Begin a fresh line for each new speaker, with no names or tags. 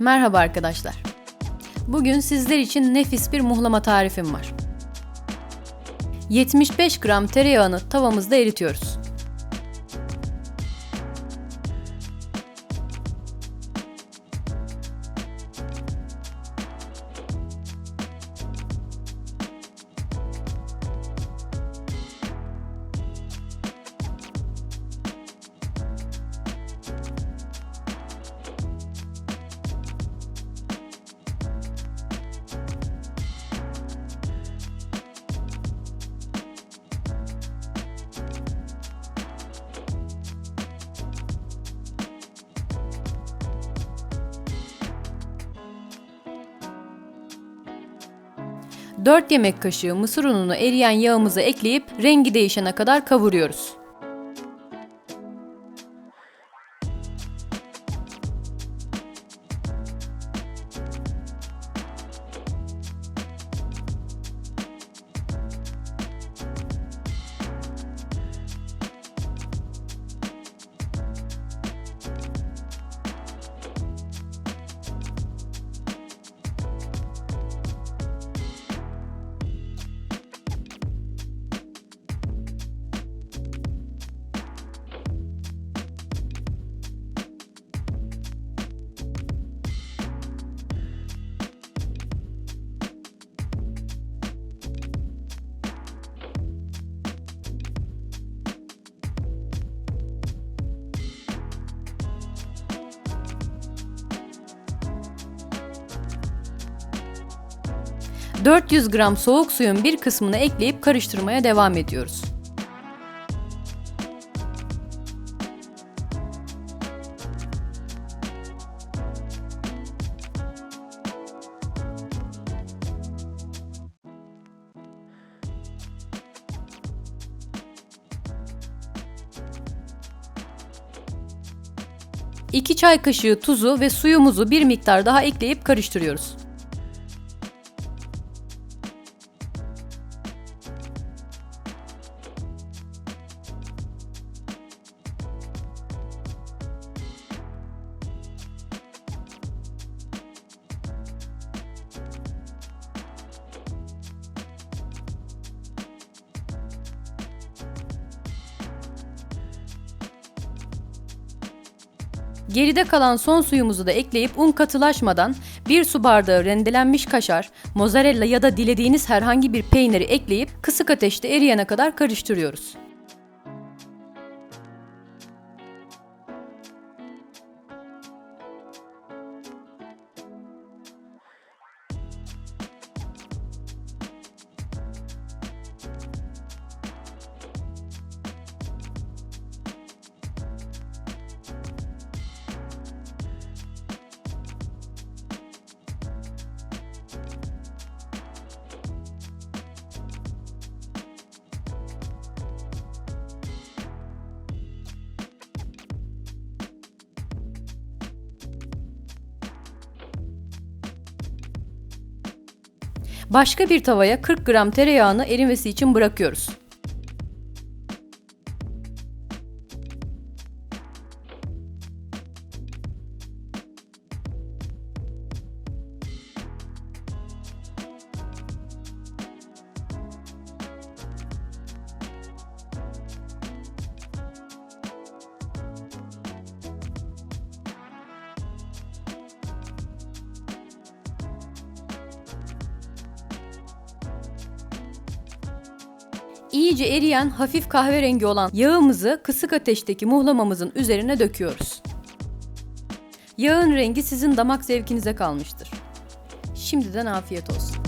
Merhaba arkadaşlar. Bugün sizler için nefis bir muhlama tarifim var. 75 gram tereyağını tavamızda eritiyoruz. Dört yemek kaşığı mısır ununu eriyen yağımıza ekleyip rengi değişene kadar kavuruyoruz. ...400 gram soğuk suyun bir kısmını ekleyip karıştırmaya devam ediyoruz. İki çay kaşığı tuzu ve suyumuzu bir miktar daha ekleyip karıştırıyoruz. Geride kalan son suyumuzu da ekleyip un katılaşmadan 1 su bardağı rendelenmiş kaşar, mozzarella ya da dilediğiniz herhangi bir peyniri ekleyip kısık ateşte eriyene kadar karıştırıyoruz. Başka bir tavaya 40 gram tereyağını erimesi için bırakıyoruz. İyice eriyen hafif kahverengi olan yağımızı kısık ateşteki muhlamamızın üzerine döküyoruz. Yağın rengi sizin damak zevkinize kalmıştır. Şimdiden afiyet olsun.